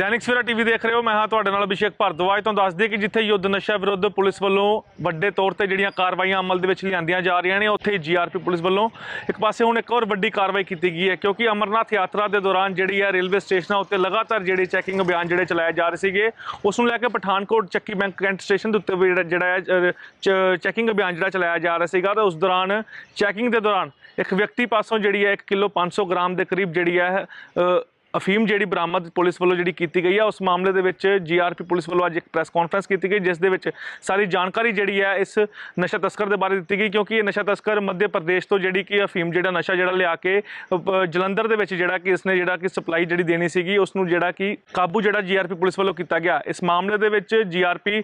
Dainik Savera TV ਦੇਖ ਰਹੇ ਹੋ। ਮੈਂ ਹਾਂ ਤੁਹਾਡੇ ਨਾਲ ਅਭਿਸ਼ੇਕ ਭਾਰਦਵਾਜ। ਤੁਹਾਨੂੰ ਦੱਸ ਦਈਏ ਕਿ ਜਿੱਥੇ ਯੁੱਧ ਨਸ਼ਾ ਵਿਰੁੱਧ ਪੁਲਿਸ ਵੱਲੋਂ ਵੱਡੇ ਤੌਰ ਤੇ ਜਿਹੜੀਆਂ ਕਾਰਵਾਈਆਂ ਅਮਲ ਦੇ ਵਿੱਚ ਲਿਆਂਦੀਆਂ ਜਾ ਰਹੀਆਂ ਨੇ, ਉੱਥੇ ਜੀਆਰਪੀ ਪੁਲਿਸ ਵੱਲੋਂ ਇੱਕ ਪਾਸੇ ਹੁਣ ਇੱਕ ਹੋਰ ਵੱਡੀ ਕਾਰਵਾਈ ਕੀਤੀ ਗਈ ਹੈ, ਕਿਉਂਕਿ ਅਮਰਨਾਥ ਯਾਤਰਾ ਦੇ ਦੌਰਾਨ ਜਿਹੜੀ ਹੈ ਰੇਲਵੇ ਸਟੇਸ਼ਨਾਂ ਉੱਤੇ ਲਗਾਤਾਰ ਜਿਹੜੇ ਚੈਕਿੰਗ ਅਭਿਆਨ ਜਿਹੜੇ ਚਲਾਏ ਜਾ ਰਹੇ ਸੀਗੇ, ਉਸ ਨੂੰ ਲੈ ਕੇ ਪਠਾਨਕੋਟ ਚੱਕੀ ਬੈਂਕ ਕੈਂਟ ਸਟੇਸ਼ਨ ਦੇ ਉੱਤੇ ਵੀ ਜਿਹੜਾ- ਹੈ ਚੈਕਿੰਗ ਅਭਿਆਨ ਜਿਹੜਾ ਚਲਾਇਆ ਜਾ ਰਿਹਾ ਸੀਗਾ, ਤਾਂ ਉਸ ਦੌਰਾਨ ਚੈਕਿੰਗ ਦੇ ਦੌਰਾਨ ਇੱਕ ਵਿਅਕਤੀ ਪਾਸੋਂ ਜਿਹੜੀ ਹੈ 1 ਕਿਲੋ 500 ਗ੍ਰਾਮ ਦੇ ਕਰੀਬ ਜਿਹੜੀ ਹੈ ਅਫੀਮ ਜਿਹੜੀ ਬਰਾਮਦ ਪੁਲਿਸ ਵੱਲੋਂ ਜਿਹੜੀ ਕੀਤੀ ਗਈ ਹੈ ਉਸ ਮਾਮਲੇ ਦੇ ਵਿੱਚ ਜੀਆਰਪੀ ਪੁਲਿਸ ਵੱਲੋਂ ਅੱਜ ਇੱਕ ਪ੍ਰੈਸ ਕਾਨਫਰੰਸ ਕੀਤੀ ਗਈ, ਜਿਸ ਦੇ ਵਿੱਚ ਸਾਰੀ ਜਾਣਕਾਰੀ ਜਿਹੜੀ ਹੈ ਇਸ ਨਸ਼ਾ ਤਸਕਰ ਦੇ ਬਾਰੇ ਦਿੱਤੀ ਗਈ, ਕਿਉਂਕਿ ਇਹ ਨਸ਼ਾ ਤਸਕਰ ਮੱਧ ਪ੍ਰਦੇਸ਼ ਤੋਂ ਜਿਹੜੀ ਕਿ ਅਫੀਮ ਜਿਹੜਾ ਨਸ਼ਾ ਜਿਹੜਾ ਲਿਆ ਕੇ ਜਲੰਧਰ ਦੇ ਵਿੱਚ ਜਿਹੜਾ ਕਿ ਇਸਨੇ ਜਿਹੜਾ ਕਿ ਸਪਲਾਈ ਜਿਹੜੀ ਦੇਣੀ ਸੀਗੀ ਉਸ ਨੂੰ ਜਿਹੜਾ ਕਿ ਕਾਬੂ ਜਿਹੜਾ ਜੀਆਰਪੀ ਪੁਲਿਸ ਵੱਲੋਂ ਕੀਤਾ ਗਿਆ। ਇਸ ਮਾਮਲੇ ਦੇ ਵਿੱਚ ਜੀਆਰਪੀ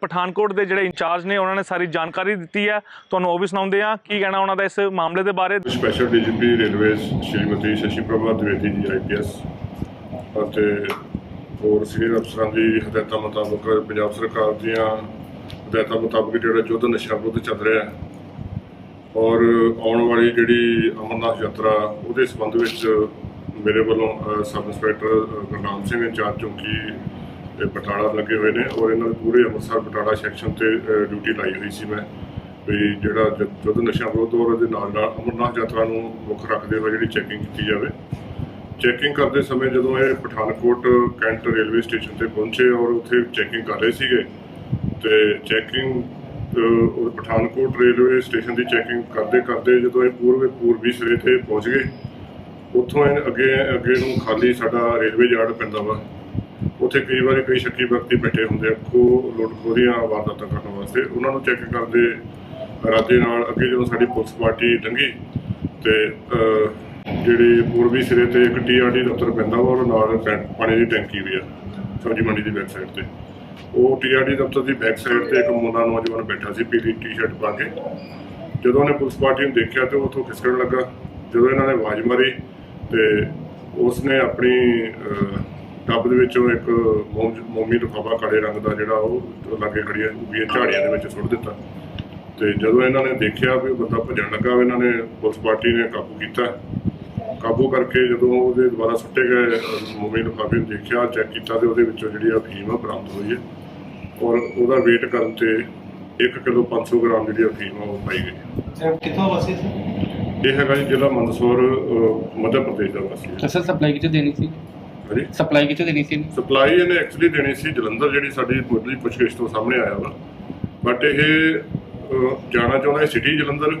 ਪਠਾਨਕੋਟ ਦੇ ਜਿਹੜੇ ਇੰਚਾਰਜ ਨੇ, ਉਹਨਾਂ ਨੇ ਸਾਰੀ ਜਾਣਕਾਰੀ ਦਿੱਤੀ ਹੈ ਤੁਹਾਨੂੰ ਉਹ ਵੀ ਸੁਣਾਉਂਦੇ ਆ ਕੀ ਕਹਿਣਾ ਉਹਨਾਂ ਦਾ ਇਸ ਮਾਮਲੇ ਦੇ ਬਾਰੇ? Special DGP railways Shrimati Shashi Prabha Dwivedi ji IPS ਅਤੇ ਹੋਰ ਸੀਨੀਅਰ ਅਫਸਰਾਂ ਦੀ ਹਦਾਇਤਾਂ ਮੁਤਾਬਕ ਪੰਜਾਬ ਸਰਕਾਰ ਦੀਆਂ ਹਦਾਇਤਾਂ ਮੁਤਾਬਕ ਜਿਹੜਾ ਯੁੱਧ ਨਸ਼ਾ ਵਿਰੁੱਧ ਚੱਲ ਰਿਹਾ ਹੈ ਔਰ ਆਉਣ ਵਾਲੀ ਜਿਹੜੀ ਅਮਰਨਾਥ ਯਾਤਰਾ, ਉਹਦੇ ਸੰਬੰਧ ਵਿੱਚ ਮੇਰੇ ਵੱਲੋਂ sub inspector Gurnam Singh incharge ਚੌਂਕੀ ਤੇ ਬਟਾਲਾ ਲੱਗੇ ਹੋਏ ਨੇ ਔਰ ਇਹਨਾਂ ਦੇ ਪੂਰੇ ਅੰਮ੍ਰਿਤਸਰ ਬਟਾਲਾ ਸੈਕਸ਼ਨ ਤੇ ਡਿਊਟੀ ਲਾਈ ਹੋਈ ਸੀ ਮੈਂ ਵੀ ਜਿਹੜਾ ਜ- ਯੁੱਧ ਨਸ਼ਾ ਵਿਰੁੱਧ ਔਰ ਉਹਦੇ ਨਾਲ ਨਾਲ ਅਮਰਨਾਥ ਯਾਤਰਾ ਨੂੰ ਮੁੱਖ ਰੱਖਦੇ ਹੋਏ ਜਿਹੜੀ ਚੈਕਿੰਗ ਕੀਤੀ ਜਾਵੇ। ਚੈਕਿੰਗ ਕਰਦੇ ਸਮੇਂ ਜਦੋਂ ਇਹ ਪਠਾਨਕੋਟ ਕੈਂਟ ਰੇਲਵੇ ਸਟੇਸ਼ਨ ਤੇ ਪਹੁੰਚੇ ਔਰ ਉੱਥੇ ਚੈਕਿੰਗ ਕਰ ਰਹੇ ਸੀਗੇ, ਤੇ ਚੈਕਿੰਗ ਉਹ ਪਠਾਨਕੋਟ ਰੇਲਵੇ ਸਟੇਸ਼ਨ ਦੀ ਚੈਕਿੰਗ ਕਰਦੇ ਕਰਦੇ ਜਦੋਂ ਇਹ ਪੂਰਬੀ ਪੂਰਬੀ ਸਿਰੇ ਤੇ ਪਹੁੰਚ ਗਏ, ਉੱਥੋਂ ਇਹ ਅੱਗੇ ਅੱਗੇ ਨੂੰ ਖਾਲੀ ਸਾਡਾ ਰੇਲਵੇ ਯਾਰਡ ਪੈਂਦਾ ਵਾ। ਉੱਥੇ ਕਈ ਵਾਰੀ ਕਈ ਸ਼ੱਕੀ ਵਿਅਕਤੀ ਬੈਠੇ ਹੁੰਦੇ ਆ, ਖੋ, ਲੁੱਟ ਖੋਹ ਦੀਆਂ ਵਾਰਦਾਤਾਂ ਕਰਨ ਵਾਸਤੇ। ਉਹਨਾਂ ਨੂੰ ਚੈੱਕ ਕਰਦੇ ਇਰਾਦੇ ਨਾਲ ਅੱਗੇ ਜਦੋਂ ਸਾਡੀ ਪੁਲਿਸ ਪਾਰਟੀ ਲੰਘੀ ਤੇ ਜਿਹੜੀ ਪੂਰਬੀ ਸਿਰੇ ਤੇ ਇੱਕ ਟੀਆਰਡੀ ਦਫ਼ਤਰ ਪੈਂਦਾ ਵਾ ਔਰ ਨਾਲ ਟੈਂ- ਪਾਣੀ ਦੀ ਟੈਂਕੀ ਵੀ ਆ ਸਬਜ਼ੀ ਮੰਡੀ ਦੀ ਬੈਕ ਸਾਈਡ ਤੇ। ਉਹ ਟੀਆਰਡੀ ਦਫ਼ਤਰ ਦੀ ਬੈਕ ਸਾਈਡ ਤੇ ਇੱਕ ਮੁੰਡਾ ਨੌਜਵਾਨ ਬੈਠਾ ਸੀ ਪੀਲੀ ਟੀ-ਸ਼ਰਟ ਪਾ ਕੇ। ਜਦੋਂ ਉਹਨੇ ਪੁਲਿਸ ਪਾਰਟੀ ਨੂੰ ਦੇਖਿਆ ਤੇ ਉਹ ਉੱਥੋਂ ਖਿਸਕਣ ਲੱਗਾ। ਜਦੋਂ ਇਹਨਾਂ ਨੇ ਆਵਾਜ਼ ਮਾਰੀ ਤੇ ਉਸਨੇ ਆਪਣੀ ਅਹ, ਟੱਬ ਦੇ ਵਿੱਚੋਂ ਇੱਕ ਮੋਮ- ਮੋਮੀ ਲਿਫਾਫਾ ਕਾਲੇ ਰੰਗ ਦਾ ਜਿਹੜਾ ਉਹ ਲਾਗੇ ਖੜੀਆਂ ਵੀ ਝਾੜੀਆਂ ਦੇ ਵਿੱਚ ਸੁੱਟ ਦਿੱਤਾ। ਤੇ ਜਦੋਂ ਇਹਨਾਂ ਨੇ ਦੇਖਿਆ ਵੀ ਉਹ ਬੰਦਾ ਭੱਜਣ ਲੱਗਾ ਇਹਨਾਂ ਨੇ ਪੁਲਿਸ ਪਾਰਟੀ ਨੇ ਕਾਬੂ ਕੀਤਾ। ਕਾਬੂ ਕਰਕੇ ਜਦੋਂ ਉਹਦੇ ਦੁਬਾਰਾ ਸੁੱਟੇ ਗਏ ਮੋਮੀ ਲਿਫਾਫੇ ਨੂੰ ਦੇਖਿਆ ਚੈੱਕ ਕੀਤਾ ਤੇ ਉਹਦੇ ਵਿੱਚੋਂ ਜਿਹੜੀ ਆ ਅਫੀਮ ਆ ਬਰਾਮਦ ਹੋਈ ਹੈ। ਔਰ ਉਹਦਾ weight ਕਰਨ ਤੇ 1 ਕਿਲੋ 500 ਗ੍ਰਾਮ ਜਿਹੜੀ ਅਫੀਮ ਆ ਉਹ ਪਾਈ ਗਈ। ਸਰ ਕਿੱਥੋਂ ਵਾਸੀ ਸੀ? ਇਹ ਹੈਗਾ ਜੀ ਜ਼ਿਲ੍ਹਾ ਮੰਦਸੌਰ ਮੱਧ ਪ੍ਰਦੇਸ਼ ਦਾ ਵਾਸੀ ਹੈ। ਸਰ ਸਪਲਾਈ ਕਿੱਥੋਂ ਦੇਣੀ ਸੀ? ਹਾਂਜੀ? ਸਪਲਾਈ ਕਿੱਥੋਂ ਦੇਣੀ ਸੀ ਸਪਲਾਈ ਇਹਨੇ ਐਕਚੁਅਲੀ ਦੇਣੀ ਸੀ ਜਲੰਧਰ ਜਿਹੜੀ ਸਾਡੀ ਮੁੱਢਲੀ ਪੁੱਛਗਿੱਛ ਤੋਂ ਸਾਹਮਣੇ ਆਇਆ ਵਾ। ਬਟ ਇਹ ਜਾਣਾ ਚਾਹੁੰਦਾ ਹੈ ਸਿਟੀ ਜਲੰਧਰ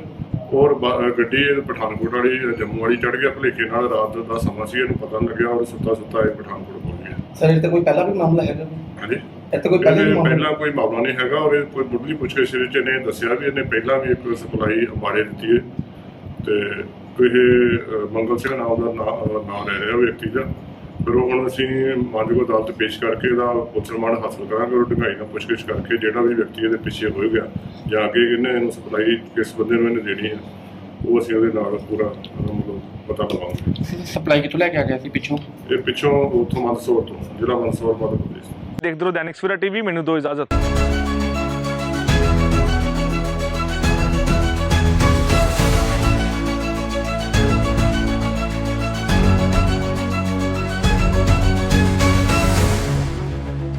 ਔਰ ਗੱਡੀ ਪਠਾਨਕੋਟ ਵਾਲੀ ਜੰਮੂ ਵਾਲੀ ਚੜ ਗਿਆ ਭਲੇਖੇ ਨਾਲ ਰਾਤ ਦਾ ਸਮਾਂ ਸੀ ਇਹਨੂੰ ਪਤਾ ਨਹੀਂ ਲੱਗਿਆ ਔਰ ਸੁੱਤਾ ਸੁੱਤਾ ਇਹ ਪਠਾਨਕੋਟ ਪਹੁੰਚ ਗਿਆ। ਸਰ ਇਹ ਤੇ ਕੋਈ ਪਹਿਲਾ ਵੀ ਮਾਮਲਾ ਹੈਗਾ? ਹਾਂਜੀ? ਇਹ ਤੇ ਕੋਈ ਪਹਿਲਾ ਵੀ ਮਾਮਲਾ ਪਹਿਲਾਂ ਕੋਈ ਮਾਮਲਾ ਨਹੀਂ ਹੈਗਾ ਔਰ ਇਹ ਕੋਈ ਮੁੱਢਲੀ ਪੁੱਛਗਿੱਛ ਵਿੱਚ ਇਹਨੇ ਦੱਸਿਆ ਵੀ ਇਹਨੇ ਪਹਿਲਾਂ ਵੀ ਇੱਕ ਸਪਲਾਈ ਅੰਬਾਰੇ ਦਿੱਤੀ ਹੈ। ਤੇ ਇਹ ਮੰਗਲ ਸਿੰਘ ਨਾਮ ਦਾ ਨਾਮ ਲੈ ਰਿਹਾ ਵਿਅਕਤੀ ਦਾ। ਫਿਰ ਉਹ ਹੁਣ ਅਸੀਂ ਮਾਨਯੋਗ ਅਦਾਲਤ ਪੇਸ਼ ਕਰਕੇ ਇਹਦਾ ਪੁੱਛ ਰਿਮਾਂਡ ਹਾਸਲ ਕਰਾਂਗੇ ਔਰ ਡੂੰਘਾਈ ਨਾਲ ਪੁੱਛਗਿੱਛ ਕਰਕੇ ਜਿਹੜਾ ਵੀ ਵਿਅਕਤੀ ਇਹਦੇ ਪਿੱਛੇ ਹੋਏਗਾ ਜਾਂ ਅੱਗੇ ਇਹਨੇ ਇਹਨੂੰ ਸਪਲਾਈ ਕਿਸ ਬੰਦੇ ਨੂੰ ਇਹਨੇ ਦੇਣੀ ਹੈ ਉਹ ਅਸੀਂ ਉਹਦੇ ਨਾਲ ਪੂਰਾ ਮਤਲਬ ਪਤਾ ਲਵਾਂਗੇ। ਸਪਲਾਈ ਕਿੱਥੋਂ ਲੈ ਕੇ ਆ ਗਿਆ ਸੀ ਪਿੱਛੋਂ? ਇਹ ਪਿੱਛੋਂ ਉੱਥੋਂ ਮੰਦਸੌਰ ਤੋਂ ਜ਼ਿਲ੍ਹਾ ਮੰਦਸੌਰ ਮੱਧ ਪ੍ਰਦੇਸ਼ ਦੇਖਦੇ ਰਹੋ ਦੈਨਿਕ ਸਵੇਰਾ ਟੀਵੀ ਮੈਨੂੰ ਦਿਓ ਇਜਾਜ਼ਤ।